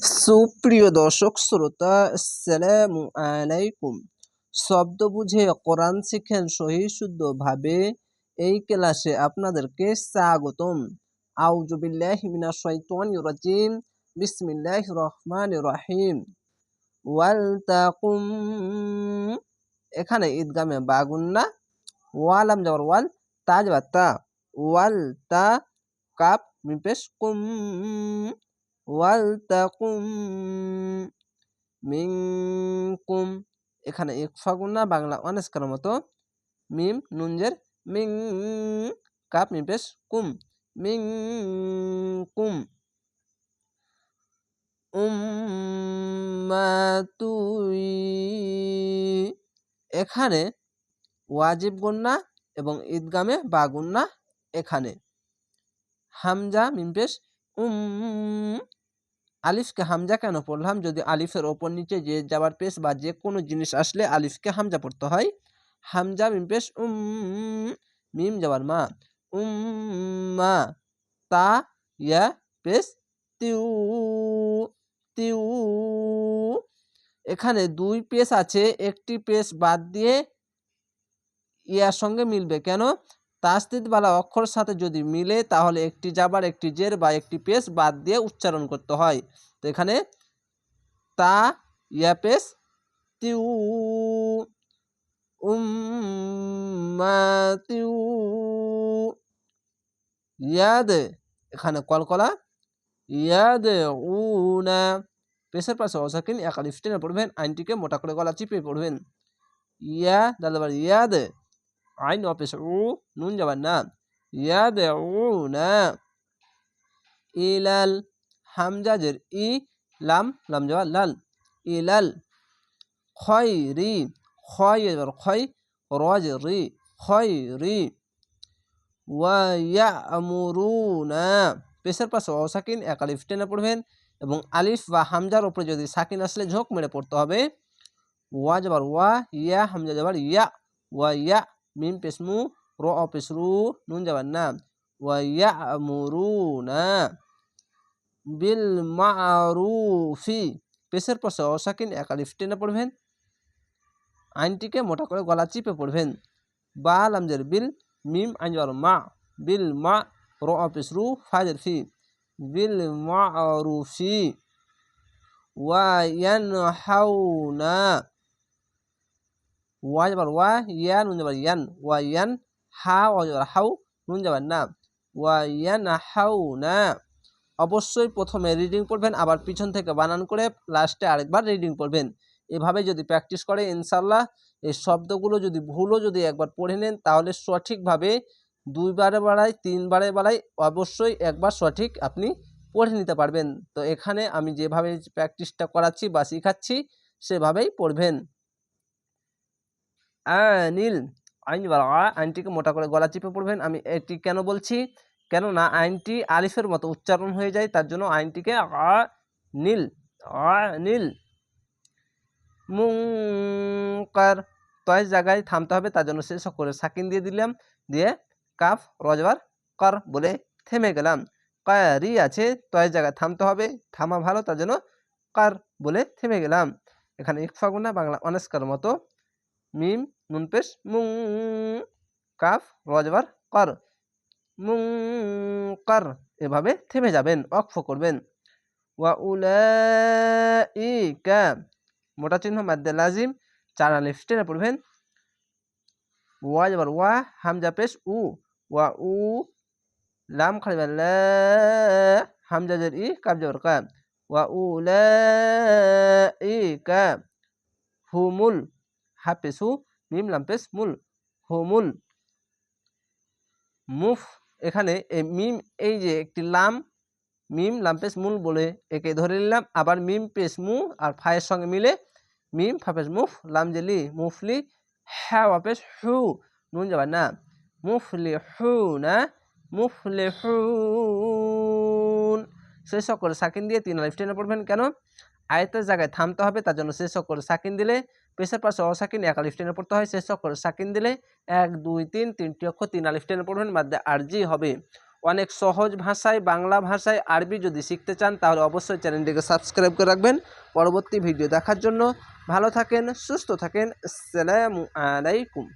সুপ্রিয় দর্শক, শ্রোতা, আসসালামু আলাইকুম। শব্দ বুঝে কোরআন শিখেন সহি শুদ্ধভাবে এই ক্লাসে আপনাদেরকে স্বাগতম। আউযু বিল্লাহি মিনাশ শাইতানির রাজিম। বিসমিল্লাহির রহমানির রহিম। ওয়াল তাকুম। এখানে ঈদগামে বাগুন্না ওয়ালাম যাবার ওয়াল তাজ বাত্তা ওয়াল তা কাপ মিপেশ কুম ওয়ালতাকুম মিনকুম। এখানে ইকফা গুন্না বাংলা অনেস্কার মতো। মিম, নুনজের মিং কাপ মিপেশ কুম মিং কুম উম্মাতুই। এখানে ওয়াজিব গুন্না এবং ঈদগামে বা গুন্না এখানে। হামজা মিমপেশ উম আলিফকে হামজা কেন পড়লাম? যদি আলিফের ওপর নিচে যে যাবার পেশ বা যে কোনো জিনিস আসলে আলিফকে হামজা পড়তে হয়? হামজা মিম পেশ, উম, মিম যাবার মা, উম, মা, তা, ইয়া, পেশ, তিউ তিউ। এখানে দুই পেশ আছে, একটি পেশ বাদ দিয়ে ইয়ার সঙ্গে মিলবে। কেন? তাস্তিদওয়ালা অক্ষর সাথে যদি মিলে, তাহলে একটি জাবার একটি জের বা একটি পেশ বাদ দিয়ে উচ্চারণ করতে হয়। তো এখানে তা, ইয়া পেশ, তিউ উম্মাতিউ ইয়াদ এখানে কলকলা ইয়াদ উনা পেশের পাশে অসাকিন একালিফ টেনে পড়বেন, আইনটিকে মোটা করে গলা চিপে পড়বেন। ইয়া দাদাবার ইয়াদ আইন অপেশ উ নুন যাবার না ইয়াদ না ইলাল হামজাজের ই লাম লাম যাওয়া লাল ইলাল খয় রি খয় এবার খয় রজ রি খয় রি ওয়া আমুরুনা পেশের পাশে অসাকিন এক আলিফ টেনে পড়বেন এবং আলিফ বা হামজার উপরে যদি সাকিন আসলে ঝোঁক মেরে পড়তে হবে। ওয়া যাবার ওয়া ইয়া, হামজা যাবার ইয়া, ওয়া ইয়া। মিম পেসমু র পেসরু নুন যাবার না ওয়া আমুরুনা বিল মারুফি পেশের পাশে অসাকিন এক আলিফ টেনে পড়বেন আইনটিকে মোটা করে গলা চিপে পড়বেন বা লামজের বিল মিম যাবার মা বিল মা র পেসরু ফাজের ফি বিল মারুফি ওয়া ইয়ানহাউনা ওয়া যাবার ওয়া ইয়া নুন যাবার ইয়ান ওয়া ইয়ান হা ওয়া যাবার হাউ নুন যাবার না ওয়া ইয়ান হাউ না অবশ্যই প্রথমে রিডিং পড়বেন, আবার পিছন থেকে বানান করে লাস্টে আরেকবার রিডিং পড়বেন। এভাবে যদি প্র্যাকটিস করে ইনশাল্লাহ এই শব্দগুলো যদি ভুলও যদি একবার পড়ে নেন, তাহলে সঠিকভাবে দুইবারে বাড়াই তিনবারে বাড়াই অবশ্যই একবার সঠিক আপনি পড়ে নিতে পারবেন। তো এখানে আমি যেভাবে প্র্যাকটিসটা করাচ্ছি বা শিখাচ্ছি, সেভাবেই পড়বেন। আনিল আইন আইনটিকে মোটা করে গলা চিপে পড়বেন। আমি এটি কেন বলছি? কেননা আইনটি আলিফের মতো উচ্চারণ হয়ে যায়, তার জন্য আইনটিকে আ, নীল আ, নীল। মুঙ্কার তয় জায়গায় থামতে হবে, তার জন্য শেষ করে সাকিন দিয়ে দিলাম, দিয়ে কাফ, রজবার কর বলে থেমে গেলাম। কারি আছে তয় জায়গায় থামতে হবে, থামা ভালো, তার জন্য কার বলে থেমে গেলাম। এখানে ইকফাগুনা বাংলা অনেস্কার মতো মিম নুন পেশ মুং, কাফ রজবার কর। মুং, কর। এভাবে থেমে যাবেন অক্ফ করবেন। ওয়া উলাইকা। মোটা চিহ্ন মাদ্দে লাজিম। চার আলিফ, টেনে পড়বেন। ওয়া যাবার ওয়া, হামজা পেশ, উ। ওয়া উ, লাম খালিবা লা হামজা জের, ই কাব যাবার কা। ওয়া উলাইকা। হুমুল হাফেসু মিম লাম্পেস মুল হুমুল মুফ এখানে এই মিম এই যে একটি লাম মিম লাম্পেস মুল বলে একে ধরে নিলাম, আবার মিম পেস মু আর ফায়ের সঙ্গে মিলে মিম ফাপেশ মুফ লাম জেলি মুফলি হ্যাঁ ওয়াপেশ হু, নুন যাবার না। মুফলি হু না মুফলি হুন শেষ করে সাকিন দিয়ে তিন আলিফ টেনে পড়বেন কেন? আয়তের জায়গায় থামতে হবে, তার জন্য শেষ অক্ষর সাকিন দিলে পেশের পাশে অসাকিন এক আলিফ টেনে পড়তে হয় শেষ অক্ষর সাকিন দিলে এক, দুই, তিন, তিনটি অক্ষর তিন আলিফ টেনে পড়বেন মাধ্যমে আরজি হবে। অনেক সহজ ভাষায়, বাংলা ভাষায় আরবি যদি শিখতে চান, তাহলে অবশ্যই চ্যানেলটিকে সাবস্ক্রাইব করে রাখবেন। পরবর্তী ভিডিও দেখার জন্য ভালো থাকেন, সুস্থ থাকেন, আসসালামু আলাইকুম।